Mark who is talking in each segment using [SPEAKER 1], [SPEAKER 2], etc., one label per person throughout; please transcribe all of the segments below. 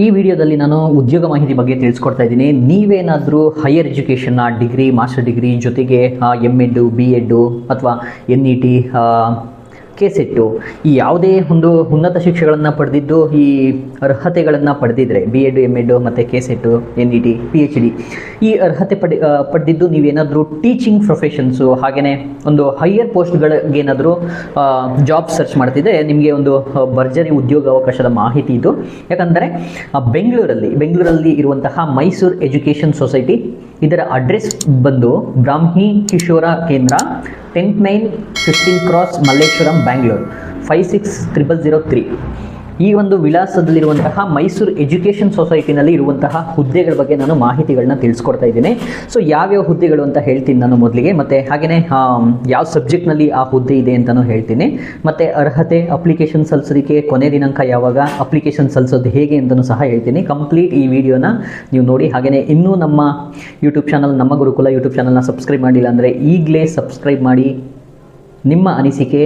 [SPEAKER 1] ಈ ವಿಡಿಯೋದಲ್ಲಿ ನಾನು ಉದ್ಯೋಗ ಮಾಹಿತಿ ಬಗ್ಗೆ ತಿಳಿಸ್ಕೊಡ್ತಾ ಇದ್ದೀನಿ. ನೀವೇನಾದರೂ ಹೈಯರ್ ಎಜುಕೇಷನ್ನ ಡಿಗ್ರಿ ಮಾಸ್ಟರ್ ಡಿಗ್ರಿ ಜೊತೆಗೆ ಎಂ ಎಡ್ಡು ಬಿ ಎಡ್ಡು ಅಥವಾ N E T K SET ಈ ಯಾವುದೇ ಒಂದು ಉನ್ನತ ಶಿಕ್ಷೆಗಳನ್ನು ಪಡೆದಿದ್ದು, ಈ ಅರ್ಹತೆಗಳನ್ನು ಪಡೆದಿದ್ರೆ ಬಿ ಎಡ್ ಎಂ ಎಡ್ ಮತ್ತು K SET N E T P H D ಈ ಅರ್ಹತೆ ಪಡೆ ಪಡೆದಿದ್ದು ನೀವೇನಾದರೂ ಟೀಚಿಂಗ್ ಪ್ರೊಫೆಷನ್ಸು ಹಾಗೆಯೇ ಒಂದು ಹೈಯರ್ ಪೋಸ್ಟ್ಗಳಿಗೇನಾದರೂ ಜಾಬ್ ಸರ್ಚ್ ಮಾಡ್ತಿದ್ರೆ ನಿಮಗೆ ಒಂದು ಭರ್ಜರಿ ಉದ್ಯೋಗ ಅವಕಾಶದ ಮಾಹಿತಿ ಇದು. ಯಾಕಂದರೆ ಬೆಂಗಳೂರಲ್ಲಿ ಬೆಂಗಳೂರಲ್ಲಿ ಇರುವಂತಹ ಮೈಸೂರು ಎಜುಕೇಷನ್ ಸೊಸೈಟಿ ಇದರ ಅಡ್ರೆಸ್ ಬಂದು Brahmi Kishora Kendra tenth nine fifteen cross Malleshwaram Bangalore. Five six triple zero three ಈ ಒಂದು ವಿಳಾಸದಲ್ಲಿರುವಂತಹ ಮೈಸೂರು ಎಜುಕೇಷನ್ ಸೊಸೈಟಿನಲ್ಲಿ ಇರುವಂತಹ ಹುದ್ದೆಗಳ ಬಗ್ಗೆ ನಾನು ಮಾಹಿತಿಗಳನ್ನ ತಿಳಿಸ್ಕೊಡ್ತಾ ಇದ್ದೀನಿ. ಸೊ ಯಾವ್ಯಾವ ಹುದ್ದೆಗಳು ಅಂತ ಹೇಳ್ತೀನಿ ನಾನು ಮೊದಲಿಗೆ. ಮತ್ತು ಹಾಗೆಯೇ ಯಾವ ಸಬ್ಜೆಕ್ಟ್ನಲ್ಲಿ ಆ ಹುದ್ದೆ ಇದೆ ಅಂತಲೂ ಹೇಳ್ತೀನಿ. ಮತ್ತು ಅರ್ಹತೆ ಅಪ್ಲಿಕೇಶನ್ ಸಲ್ಲಿಸೋದಕ್ಕೆ, ಕೊನೆ ದಿನಾಂಕ ಯಾವಾಗ ಅಪ್ಲಿಕೇಶನ್ ಸಲ್ಲಿಸೋದು ಹೇಗೆ ಅಂತಲೂ ಸಹ ಹೇಳ್ತೀನಿ. ಕಂಪ್ಲೀಟ್ ಈ ವಿಡಿಯೋನ ನೀವು ನೋಡಿ. ಹಾಗೆಯೇ ಇನ್ನೂ ನಮ್ಮ ಯೂಟ್ಯೂಬ್ ಚಾನಲ್ ನಮ್ಮ ಗುರುಕುಲ ಯೂಟ್ಯೂಬ್ ಚಾನಲ್ನ ಸಬ್ಸ್ಕ್ರೈಬ್ ಮಾಡಿಲ್ಲ ಅಂದರೆ ಈಗಲೇ ಸಬ್ಸ್ಕ್ರೈಬ್ ಮಾಡಿ. ನಿಮ್ಮ ಅನಿಸಿಕೆ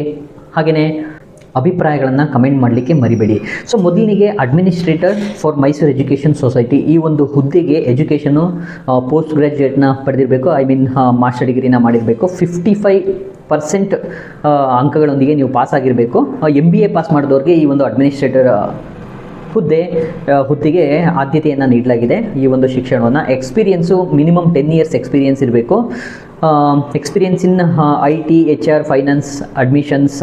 [SPEAKER 1] ಹಾಗೆಯೇ ಅಭಿಪ್ರಾಯಗಳನ್ನು ಕಮೆಂಟ್ ಮಾಡಲಿಕ್ಕೆ ಮರಿಬೇಡಿ. ಸೊ ಮೊದಲಿಗೆ administrator for Mysuru education society ಈ ಒಂದು ಹುದ್ದೆಗೆ ಎಜುಕೇಷನು ಪೋಸ್ಟ್ ಗ್ರ್ಯಾಜುಯೇಟ್ನ ಪಡೆದಿರಬೇಕು. ಐ ಮೀನ್ ಮಾಸ್ಟರ್ ಡಿಗ್ರಿನ ಮಾಡಿರಬೇಕು. ಫಿಫ್ಟಿ ಫೈವ್ ಪರ್ಸೆಂಟ್ ಅಂಕಗಳೊಂದಿಗೆ ನೀವು ಪಾಸ್ ಆಗಿರಬೇಕು. ಎಂ ಬಿ ಎ ಪಾಸ್ ಮಾಡಿದವ್ರಿಗೆ ಈ ಒಂದು ಅಡ್ಮಿನಿಸ್ಟ್ರೇಟರ್ ಹುದ್ದೆ ಹುದ್ದೆಗೆ ಆದ್ಯತೆಯನ್ನು ನೀಡಲಾಗಿದೆ. ಈ ಒಂದು ಶಿಕ್ಷಣವನ್ನು experience minimum ten years experience ಇರಬೇಕು. Experience in I T H R finance admissions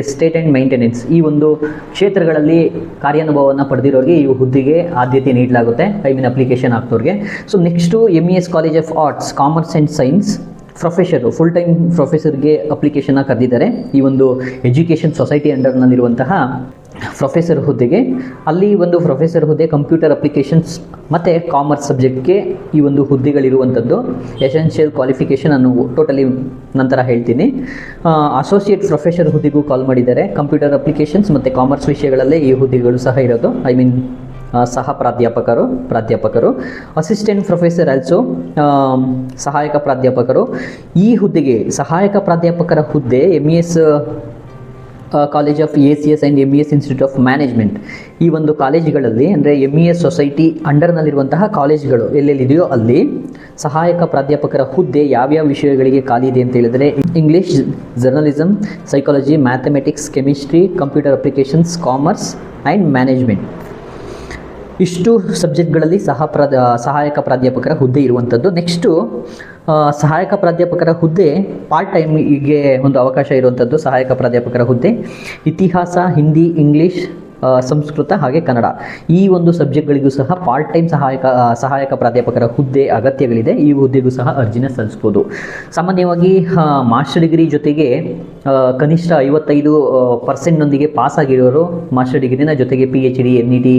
[SPEAKER 1] estate and maintenance ಈ ಒಂದು ಕ್ಷೇತ್ರಗಳಲ್ಲಿ ಕಾರ್ಯಾನುಭವವನ್ನು ಪಡೆದಿರೋರಿಗೆ ಈ ಹುದ್ದೆಗೆ ಆದ್ಯತೆ ನೀಡಲಾಗುತ್ತೆ. I mean application ಹಾಕ್ದವ್ರಿಗೆ so next M E S college of arts commerce and science professor full time ಪ್ರೊಫೆಸರ್ಗೆ ಅಪ್ಲಿಕೇಶನ್ನ ಕರೆದಿದ್ದಾರೆ. ಈ ಒಂದು ಎಜುಕೇಷನ್ ಸೊಸೈಟಿ ಅಂಡರ್ನಲ್ಲಿರುವಂತಹ ಪ್ರೊಫೆಸರ್ ಹುದ್ದೆಗೆ. ಅಲ್ಲಿ ಒಂದು ಪ್ರೊಫೆಸರ್ ಹುದ್ದೆ ಕಂಪ್ಯೂಟರ್ ಅಪ್ಲಿಕೇಶನ್ಸ್ ಮತ್ತು ಕಾಮರ್ಸ್ ಸಬ್ಜೆಕ್ಟ್ಗೆ ಈ ಒಂದು ಹುದ್ದೆಗಳಿರುವಂಥದ್ದು. ಎಸೆನ್ಷಿಯಲ್ ಕ್ವಾಲಿಫಿಕೇಷನ್ ಅನ್ನು ಟೋಟಲಿ ನಂತರ ಹೇಳ್ತೀನಿ. ಅಸೋಸಿಯೇಟ್ ಪ್ರೊಫೆಸರ್ ಹುದ್ದೆಗೂ ಕಾಲ್ ಮಾಡಿದ್ದಾರೆ. ಕಂಪ್ಯೂಟರ್ ಅಪ್ಲಿಕೇಶನ್ಸ್ ಮತ್ತು ಕಾಮರ್ಸ್ ವಿಷಯಗಳಲ್ಲೇ ಈ ಹುದ್ದೆಗಳು ಸಹ ಇರೋದು. ಐ ಮೀನ್ ಸಹ ಪ್ರಾಧ್ಯಾಪಕರು ಪ್ರಾಧ್ಯಾಪಕರು. ಅಸಿಸ್ಟೆಂಟ್ ಪ್ರೊಫೆಸರ್ ಆಲ್ಸೋ ಸಹಾಯಕ ಪ್ರಾಧ್ಯಾಪಕರು. ಈ ಹುದ್ದೆಗೆ ಸಹಾಯಕ ಪ್ರಾಧ್ಯಾಪಕರ ಹುದ್ದೆ M S college of A C S and M E S institute of management ಈ ಒಂದು ಕಾಲೇಜುಗಳಲ್ಲಿ, ಅಂದರೆ ಎಂ ಇ ಎಸ್ ಸೊಸೈಟಿ ಅಂಡರ್ನಲ್ಲಿರುವಂತಹ ಕಾಲೇಜ್ಗಳು ಎಲ್ಲೆಲ್ಲಿದೆಯೋ ಅಲ್ಲಿ ಸಹಾಯಕ ಪ್ರಾಧ್ಯಾಪಕರ ಹುದ್ದೆ ಯಾವ್ಯಾವ ವಿಷಯಗಳಿಗೆ ಖಾಲಿ ಇದೆ ಅಂತ ಹೇಳಿದರೆ English journalism psychology mathematics chemistry computer applications commerce and management ಇಷ್ಟು ಸಬ್ಜೆಕ್ಟ್ಗಳಲ್ಲಿ ಸಹ ಸಹಾಯಕ ಪ್ರಾಧ್ಯಾಪಕರ ಹುದ್ದೆ ಇರುವಂಥದ್ದು ನೆಕ್ಸ್ಟು ಸಹಾಯಕ ಪ್ರಾಧ್ಯಾಪಕರ ಹುದ್ದೆ ಪಾರ್ಟ್ ಟೈಮಿಗೆ ಒಂದು ಅವಕಾಶ ಇರುವಂಥದ್ದು ಸಹಾಯಕ ಪ್ರಾಧ್ಯಾಪಕರ ಹುದ್ದೆ. ಇತಿಹಾಸ, ಹಿಂದಿ, ಇಂಗ್ಲೀಷ್ ಸಂಸ್ಕೃತ ಹಾಗೆ ಕನ್ನಡ. ಈ ಒಂದು ಸಬ್ಜೆಕ್ಟ್ಗಳಿಗೂ ಸಹ ಪಾರ್ಟ್ ಟೈಮ್ ಸಹಾಯಕ ಸಹಾಯಕ ಪ್ರಾಧ್ಯಾಪಕರ ಹುದ್ದೆ ಅಗತ್ಯಗಳಿದೆ. ಈ ಹುದ್ದೆಗೂ ಸಹ ಅರ್ಜಿನ ಸಲ್ಲಿಸ್ಬೋದು. ಸಾಮಾನ್ಯವಾಗಿ ಮಾಸ್ಟರ್ ಡಿಗ್ರಿ ಜೊತೆಗೆ ಕನಿಷ್ಠ ಐವತ್ತೈದು ಪರ್ಸೆಂಟ್ನೊಂದಿಗೆ ಪಾಸ್ ಆಗಿರೋರು ಮಾಸ್ಟರ್ ಡಿಗ್ರಿನ ಜೊತೆಗೆ P H D N E T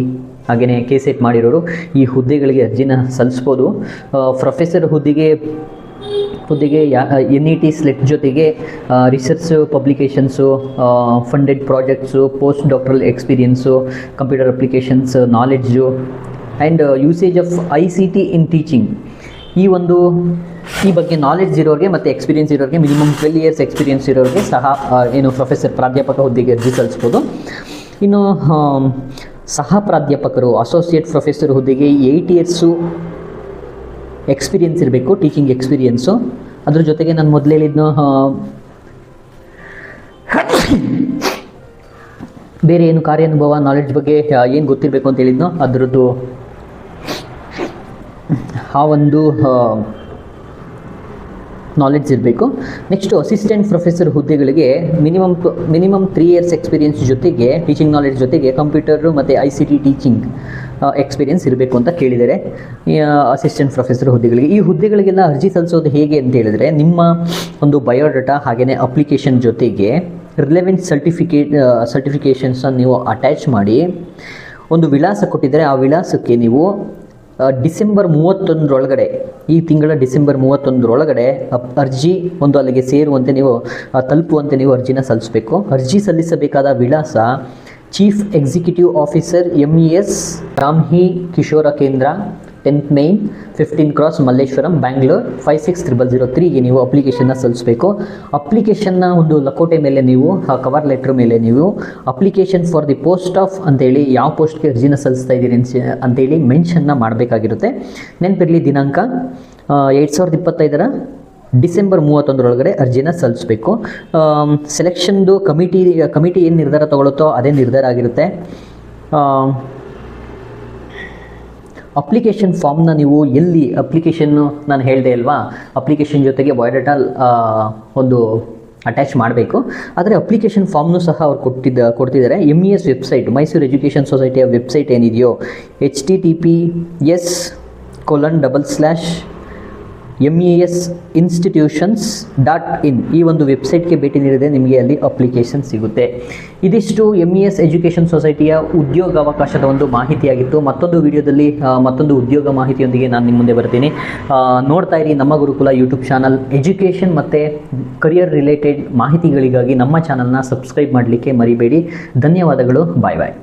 [SPEAKER 1] ಹಾಗೆಯೇ ಕೆ ಸೆಟ್ ಮಾಡಿರೋರು ಈ ಹುದ್ದೆಗಳಿಗೆ ಅರ್ಜಿನ ಸಲ್ಲಿಸ್ಬೋದು. ಪ್ರೊಫೆಸರ್ ಹುದ್ದೆಗೆ ಹುದ್ದೆಗೆ ಯಾ ಎನ್ ಇ ಟಿ ಸ್ಲೆಟ್ ಜೊತೆಗೆ research publications funded projects post doctoral experience computer applications knowledge and usage of I C T in teaching ಈ ಒಂದು, ಈ ಬಗ್ಗೆ ನಾಲೆಡ್ಜ್ ಇರೋರಿಗೆ ಮತ್ತು ಎಕ್ಸ್ಪೀರಿಯನ್ಸ್ ಇರೋರಿಗೆ ಮಿನಿಮಮ್ ಟ್ವೆಲ್ ಇಯರ್ಸ್ ಎಕ್ಸ್ಪೀರಿಯನ್ಸ್ ಇರೋರಿಗೆ ಸಹ ಏನು ಪ್ರೊಫೆಸರ್ ಪ್ರಾಧ್ಯಾಪಕ ಹುದ್ದೆಗೆ ಅರ್ಜಿ ಸಲ್ಲಿಸ್ಬೋದು. ಇನ್ನು ಸಹ ಪ್ರಾಧ್ಯಾಪಕರು ಅಸೋಸಿಯೇಟ್ ಪ್ರೊಫೆಸರ್ ಹುದ್ದೆಗೆ ಏಯ್ಟ್ ಇಯರ್ಸು ಎಕ್ಸ್ಪೀರಿಯೆನ್ಸ್ ಇರಬೇಕು ಟೀಚಿಂಗ್ ಎಕ್ಸ್ಪೀರಿಯೆನ್ಸು ಅದ್ರ ಜೊತೆಗೆ ನಾನು ಮೊದಲು ಹೇಳಿದ್ನು ಬೇರೆ ಏನು ಕಾರ್ಯಾನುಭವ ನಾಲೆಡ್ಜ್ ಬಗ್ಗೆ ಏನು ಗೊತ್ತಿರಬೇಕು ಅಂತ ಹೇಳಿದ್ನೋ, ಅದರದ್ದು, ಆ ಒಂದು ನಾಲೆಡ್ಜ್ ಇರಬೇಕು. ನೆಕ್ಸ್ಟು ಅಸಿಸ್ಟೆಂಟ್ ಪ್ರೊಫೆಸರ್ ಹುದ್ದೆಗಳಿಗೆ minimum minimum three years experience ಜೊತೆಗೆ ಟೀಚಿಂಗ್ ನಾಲೆಡ್ಜ್ ಜೊತೆಗೆ ಕಂಪ್ಯೂಟರು ಮತ್ತು I C T teaching experience ಇರಬೇಕು ಅಂತ ಕೇಳಿದರೆ ಅಸಿಸ್ಟೆಂಟ್ ಪ್ರೊಫೆಸರ್ ಹುದ್ದೆಗಳಿಗೆ. ಈ ಹುದ್ದೆಗಳಿಗೆಲ್ಲ ಅರ್ಜಿ ಸಲ್ಲಿಸೋದು ಹೇಗೆ ಅಂತ ಹೇಳಿದರೆ, ನಿಮ್ಮ ಒಂದು ಬಯೋಡಾಟಾ ಹಾಗೆಯೇ ಅಪ್ಲಿಕೇಶನ್ ಜೊತೆಗೆ ರಿಲೆವೆಂಟ್ ಸರ್ಟಿಫಿಕೇಟ್ ಸರ್ಟಿಫಿಕೇಷನ್ಸನ್ನು ನೀವು ಅಟ್ಯಾಚ್ ಮಾಡಿ, ಒಂದು ವಿಳಾಸ ಕೊಟ್ಟಿದ್ದರೆ ಆ ವಿಳಾಸಕ್ಕೆ ನೀವು ಡಿಸೆಂಬರ್ ಮೂವತ್ತೊಂದರೊಳಗಡೆ, ಈ ತಿಂಗಳ ಡಿಸೆಂಬರ್ ಮೂವತ್ತೊಂದರೊಳಗಡೆ ಅರ್ಜಿ ಒಂದು ಅಲ್ಲಿಗೆ ಸೇರುವಂತೆ ನೀವು ತಲುಪುವಂತೆ ನೀವು ಅರ್ಜಿನ ಸಲ್ಲಿಸಬೇಕು. ಅರ್ಜಿ ಸಲ್ಲಿಸಬೇಕಾದ ವಿಳಾಸ chief executive officer M E S Brahmi Kishora Kendra tenth main fifteen cross Malleshwaram Bangalore five six triple zero ತ್ರೀಗೆ ನೀವು ಅಪ್ಲಿಕೇಶನ್ನ ಸಲ್ಲಿಸಬೇಕು. ಅಪ್ಲಿಕೇಶನ್ನ ಒಂದು ಲಕೋಟೆ ಮೇಲೆ ನೀವು ಕವರ್ ಲೆಟ್ರ್ ಮೇಲೆ ನೀವು application for the post of ಅಂತೇಳಿ ಯಾವ ಪೋಸ್ಟ್ಗೆ ಅರ್ಜಿನ ಸಲ್ಲಿಸ್ತಾ ಇದ್ದೀರಿ ಅಂತೇಳಿ ಮೆನ್ಷನ್ನ ಮಾಡಬೇಕಾಗಿರುತ್ತೆ. ನೆನಪಿರಲಿ ದಿನಾಂಕ ಎರಡು ಸಾವಿರದ ಇಪ್ಪತ್ತೈದರ ಡಿಸೆಂಬರ್ ಮೂವತ್ತೊಂದರೊಳಗಡೆ ಅರ್ಜಿನ ಸಲ್ಲಿಸಬೇಕು. ಸೆಲೆಕ್ಷನ್ದು ಕಮಿಟಿ ಕಮಿಟಿ ಏನು ನಿರ್ಧಾರ ತಗೊಳುತ್ತೋ ಅದೇ ನಿರ್ಧಾರ ಆಗಿರುತ್ತೆ. ಅಪ್ಲಿಕೇಶನ್ ಫಾರ್ಮ್ನ ನೀವು ಎಲ್ಲಿ ಅಪ್ಲಿಕೇಶನ್ನು ನಾನು ಹೇಳಿದೆ ಅಲ್ವಾ? ಅಪ್ಲಿಕೇಶನ್ ಜೊತೆಗೆ ಬಯೋಡಾಟಾ ಒಂದು ಅಟ್ಯಾಚ್ ಮಾಡಬೇಕು. ಆದರೆ ಅಪ್ಲಿಕೇಶನ್ ಫಾರ್ಮ್ನು ಸಹ ಅವ್ರು ಕೊಟ್ಟಿದ್ದ, ಕೊಡ್ತಿದ್ದಾರೆ. M E S website Mysuru education ಸೊಸೈಟಿಯ website ಏನಿದೆಯೋ? H T T P S colon double slash M E S institutions dot in ಈ ಒಂದು ವೆಬ್ಸೈಟ್ಗೆ ಭೇಟಿ ನೀಡಿದರೆ ನಿಮಗೆ ಅಲ್ಲಿ ಅಪ್ಲಿಕೇಶನ್ ಸಿಗುತ್ತೆ. ಇದಿಷ್ಟು ಎಂ ಇ ಎಸ್ ಎಜುಕೇಷನ್ ಸೊಸೈಟಿಯ ಉದ್ಯೋಗಾವಕಾಶದ ಒಂದು ಮಾಹಿತಿಯಾಗಿತ್ತು. ಮತ್ತೊಂದು ವಿಡಿಯೋದಲ್ಲಿ ಮತ್ತೊಂದು ಉದ್ಯೋಗ ಮಾಹಿತಿಯೊಂದಿಗೆ ನಾನು ನಿಮ್ಮ ಮುಂದೆ ಬರ್ತೀನಿ. ನೋಡ್ತಾ ಇರಿ ನಮ್ಮ ಗುರುಕುಲ ಯೂಟ್ಯೂಬ್ ಚಾನಲ್ ಎಜುಕೇಷನ್ ಮತ್ತು ಕರಿಯರ್ ರಿಲೇಟೆಡ್ ಮಾಹಿತಿಗಳಿಗಾಗಿ ನಮ್ಮ ಚಾನಲ್ನ ಸಬ್ಸ್ಕ್ರೈಬ್ ಮಾಡಲಿಕ್ಕೆ ಮರಿಬೇಡಿ. ಧನ್ಯವಾದಗಳು. ಬಾಯ್ ಬಾಯ್